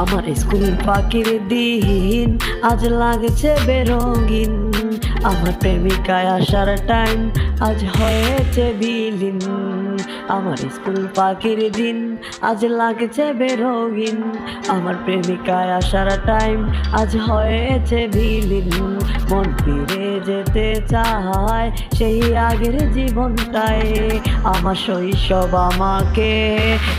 আমার স্কুল পাখির দিন আজ লাগছে বেরঙ্গিন আমার প্রেমিকায় আসার টাইম আজ হয়েছে বিলীন। আমার স্কুল পাখির দিন আজ লাগছে বেরঙ্গিন আমার প্রেমিকায় আসার টাইম আজ হয়েছে বিলীন। মন ফিরে যেতে চায়, সেই আগের জীবনটায় আমার শৈশব আমাকে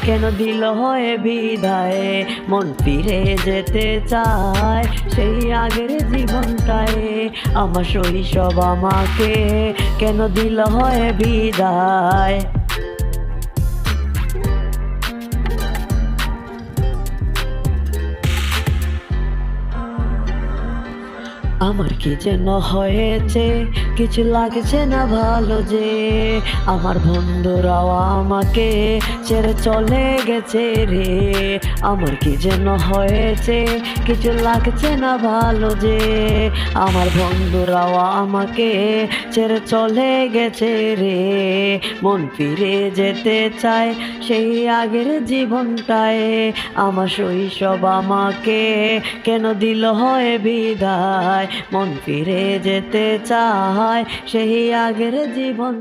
কেন দিল হয়ে বিদায়? মন ফিরে যেতে চায়, সেই আগের জীবনটায় আমার শৈশব আমাকে কেন দিল হয়ে বিদায়? আমার কি যেন হয়েছে? কিছু লাগছে না ভালো যে। আমার বন্ধুরাও আমাকে ছেড়ে চলে গেছে রে। আমার কি যেন হয়েছে? কিছু লাগছে না ভালো যে। আমার বন্ধুরাও আমাকে ছেড়ে চলে গেছে রে। মন ফিরে যেতে চায়, সেই আগের জীবনটায় আমার শৈশব আমাকে কেন দিল হয় বিদায়? মন ফিরে যেতে চায়, সেই আগের জীবন